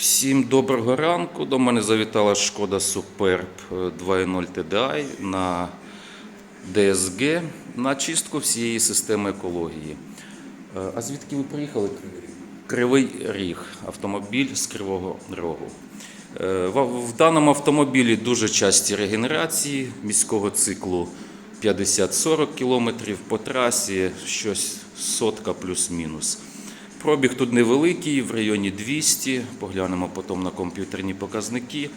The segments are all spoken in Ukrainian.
Всім доброго ранку. До мене завітала шкода Superb 2.0 TDI на DSG на чистку всієї системи екології. Е, А звідки ви приїхали? Кривий Ріг, автомобіль з Кривого Рогу. Е, в даному автомобілі дуже часті регенерації міського циклу 50-40 км по трасі, щось сотка плюс-мінус. Пробіг тут невеликий, в районі 200. Поглянемо потім на комп'ютерні показники.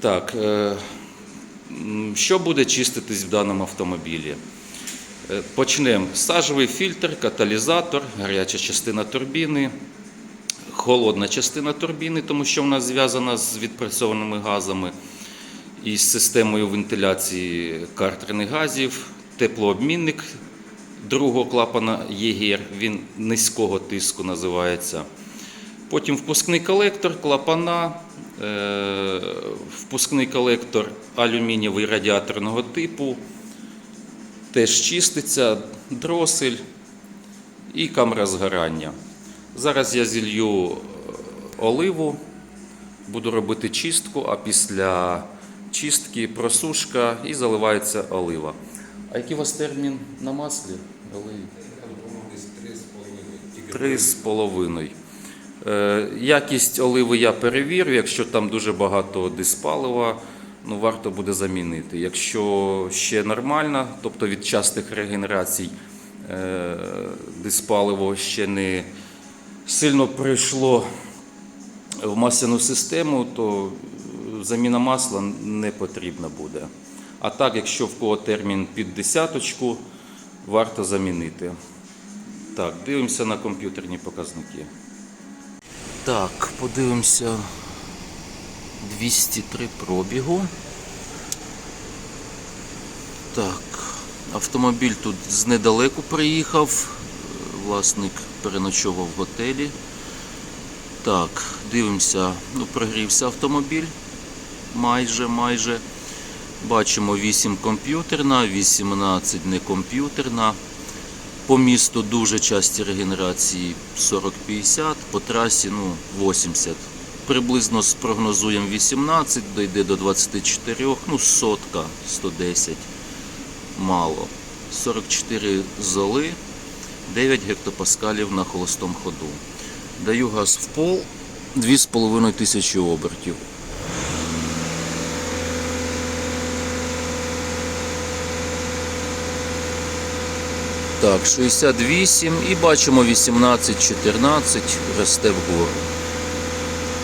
Так, е, що буде чиститись в даному автомобілі? Е, Почнемо. Сажовий фільтр, каталізатор, гаряча частина турбіни, холодна частина турбіни, тому що вона зв'язана з відпрацьованими газами і з системою вентиляції картерних газів, теплообмінник другого клапана ЄГР, він низького тиску називається. Потім впускний колектор, клапана, е, впускний колектор алюмінієвий радіаторного типу, теж чиститься, дросель і камера згорання. Зараз я зілью е, оливу, буду робити чистку, а після чистки просушка і заливається олива. А який у вас термін на маслі? Оливі? Три з половиною. Е, Якість оливи я перевірю. Якщо там дуже багато диспалива, ну варто буде замінити. Якщо ще нормально, тобто від частих регенерацій е, диспаливо ще не сильно прийшло в масляну систему, то е, заміна масла не потрібна буде. А так, якщо в кого термін під десяточку, варто замінити. Так, дивимося на комп'ютерні показники. Так, подивимося 203 пробігу. Так, автомобіль тут знедалеку приїхав. Власник переночував в готелі. Так, дивимося, ну, прогрівся автомобіль. Майже, майже. Бачимо 8 комп'ютерна, 18 не комп'ютерна. По місту дуже часті регенерації 40-50, по трасі ну, 80. Приблизно спрогнозуємо 18, дойде до 24, ну сотка, 110 мало. 44 золи, 9 гектопаскалів на холостому ходу. Даю газ в пол 2,5 тисячі обертів. Так, 68 і бачимо 18-14 росте вгору.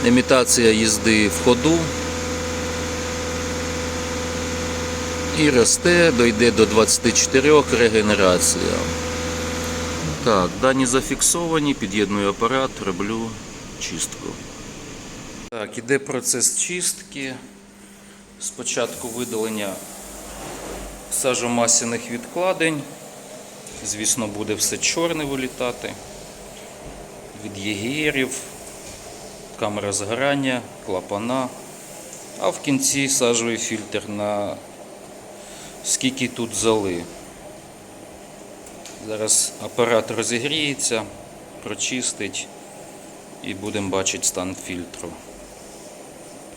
Імітація їзди в ходу. І росте, дойде до 24 регенерація. Так, дані зафіксовані, під'єдную апарат, роблю чистку. Так, іде процес чистки. Спочатку видалення сажомасяних відкладень. Звісно, буде все чорне вилітати. Від єгерів, камера згорання, клапана. А в кінці сажовий фільтр на скільки тут зали. Зараз апарат розігріється, прочистить і будемо бачити стан фільтру.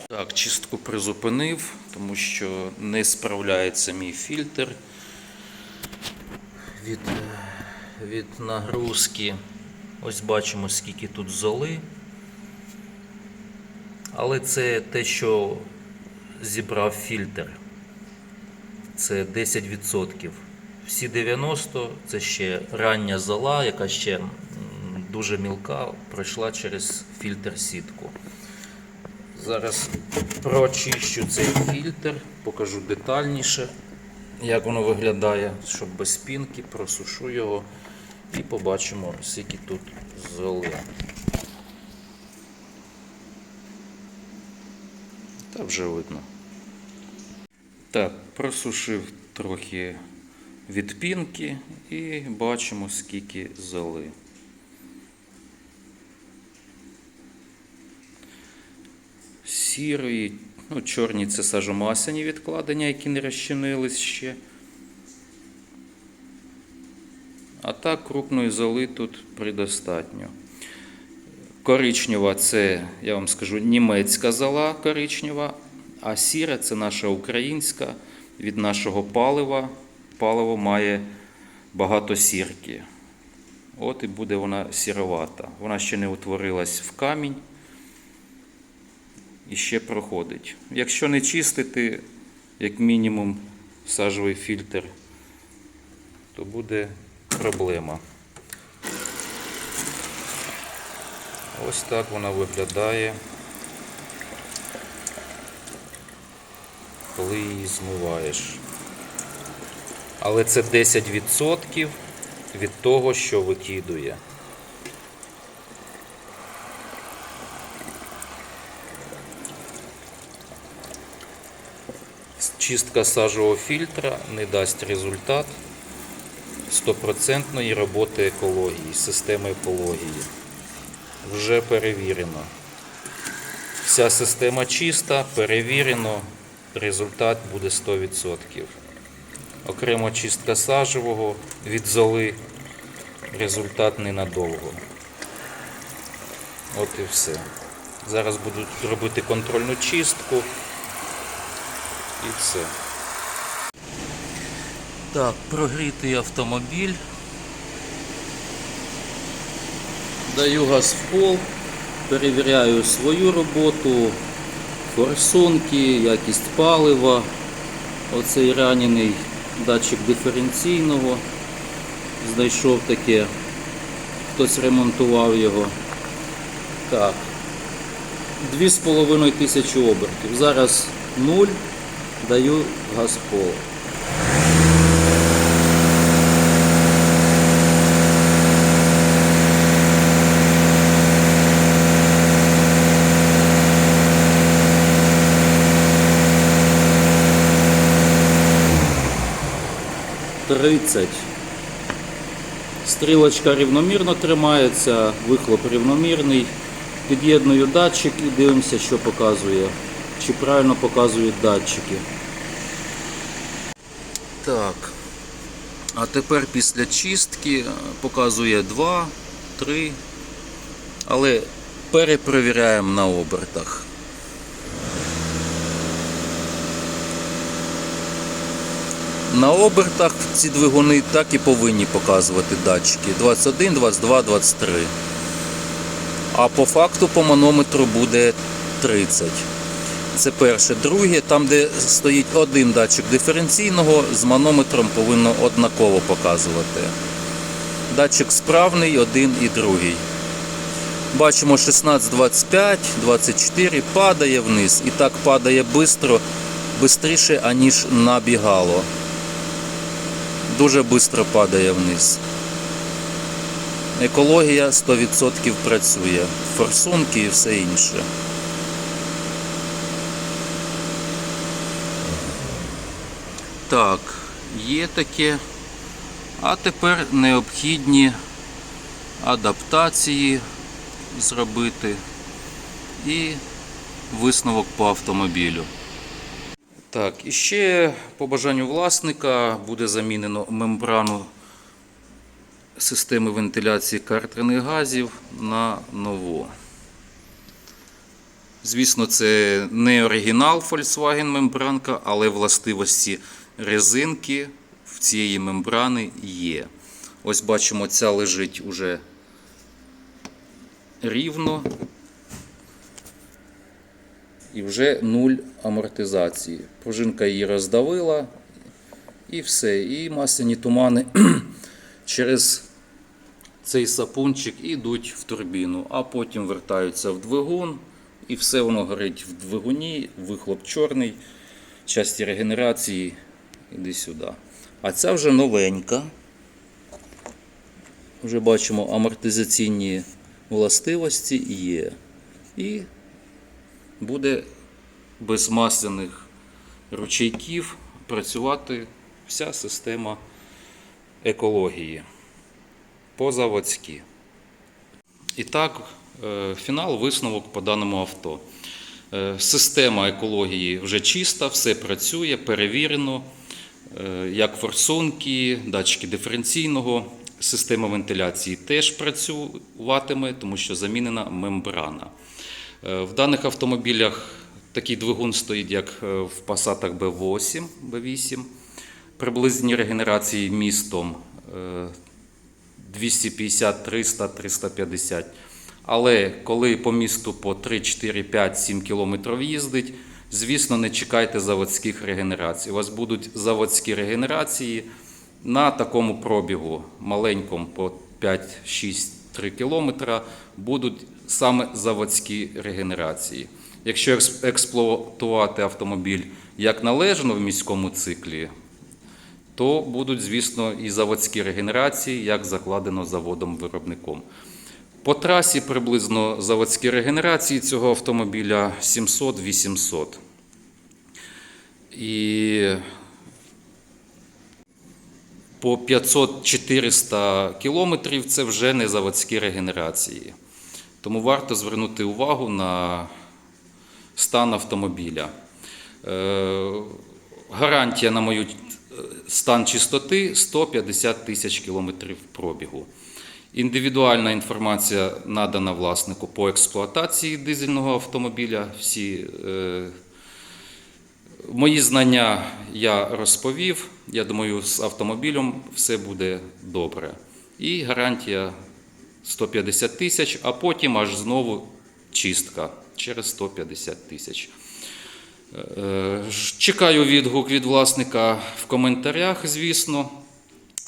Так, чистку призупинив, тому що не справляється мій фільтр від, від нагрузки. Ось бачимо, скільки тут золи. Але це те, що зібрав фільтр. Це 10%. Всі 90 це ще рання зола, яка ще дуже мілка, пройшла через фільтр сітку. Зараз прочищу цей фільтр, покажу детальніше, як воно виглядає, щоб без пінки, просушу його і побачимо, скільки тут золи. Та вже видно. Так, просушив трохи від пінки і бачимо, скільки золи. Сірої, ну, чорні це сажомасяні відкладення, які не розчинились ще. А так крупної золи тут предостатньо. Коричнева це, я вам скажу, німецька зола коричнева, а сіра це наша українська від нашого палива. Паливо має багато сірки. От і буде вона сіровата. Вона ще не утворилась в камінь і ще проходить. Якщо не чистити, як мінімум, сажовий фільтр, то буде проблема. Ось так вона виглядає, коли її змиваєш. Але це 10% від того, що викидує. Чистка сажового фільтра не дасть результат стопроцентної роботи екології, системи екології. Вже перевірено. Вся система чиста, перевірено, результат буде 100%. Окремо чистка сажевого від золи, результат ненадовго. От і все. Зараз буду робити контрольну чистку і все. Так, прогрітий автомобіль. Даю газ в пол, перевіряю свою роботу, форсунки, якість палива. Оцей ранений датчик диференційного. Знайшов таке, хтось ремонтував його. Так. 2,5 тисячі обертів. Зараз 0, даю газ. Тридцять. Стрілочка рівномірно тримається, вихлоп рівномірний. Під'єдную датчик і дивимося, що показує. Чи правильно показують датчики. Так. А тепер після чистки показує 2, 3. Але перепровіряємо на обертах. На обертах ці двигуни так і повинні показувати датчики 21, 22, 23. А по факту по манометру буде 30. Це перше. Друге, там, де стоїть один датчик диференційного, з манометром повинно однаково показувати. Датчик справний, один і другий. Бачимо 16, 25, 24 падає вниз. І так падає швидко, швидше, аніж набігало. Дуже швидко падає вниз. Екологія 100% працює. Форсунки і все інше. Так, є таке. А тепер необхідні адаптації зробити і висновок по автомобілю. Так, і ще по бажанню власника буде замінено мембрану системи вентиляції картерних газів на нову. Звісно, це не оригінал Volkswagen мембранка, але властивості резинки в цієї мембрани є. Ось бачимо, ця лежить уже рівно. І вже нуль амортизації. Пружинка її роздавила і все. І масляні тумани через цей сапунчик йдуть в турбіну, а потім вертаються в двигун. І все воно горить в двигуні, вихлоп чорний, часті регенерації, іди сюди. А ця вже новенька. Вже бачимо амортизаційні властивості є. І буде без масляних ручейків працювати вся система екології по-заводськи. І так, е, фінал висновок по даному авто. Е, Система екології вже чиста, все працює, перевірено. Е, Як форсунки, датчики диференційного, система вентиляції теж працюватиме, тому що замінена мембрана. Е, В даних автомобілях такий двигун стоїть, як е, в Passat B8, B8. Приблизні регенерації містом е, 250, 300, 350. Але коли по місту по 3, 4, 5, 7 кілометрів їздить, звісно, не чекайте заводських регенерацій. У вас будуть заводські регенерації на такому пробігу, маленькому по 5, 6, 3 кілометра, будуть саме заводські регенерації. Якщо експлуатувати автомобіль як належно в міському циклі, то будуть, звісно, і заводські регенерації, як закладено заводом-виробником. По трасі приблизно заводські регенерації цього автомобіля 700-800. І по 500-400 кілометрів це вже не заводські регенерації. Тому варто звернути увагу на стан автомобіля. Е, Гарантія на мою е, стан чистоти 150 тисяч кілометрів пробігу. Індивідуальна інформація надана власнику по експлуатації дизельного автомобіля. Всі е, мої знання я розповів. Я думаю, з автомобілем все буде добре. І гарантія 150 тисяч, а потім аж знову чистка через 150 тисяч. Е, Чекаю відгук від власника в коментарях, звісно,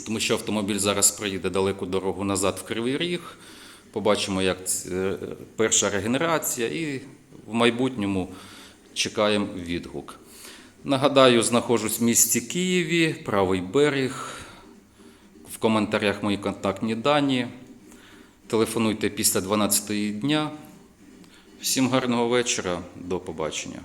тому що автомобіль зараз проїде далеку дорогу назад в Кривий Ріг. Побачимо, як е, перша регенерація, і в майбутньому чекаємо відгук. Нагадаю, знаходжусь в місті Києві, правий берег. В коментарях мої контактні дані. Телефонуйте після 12 дня. Всім гарного вечора, до побачення.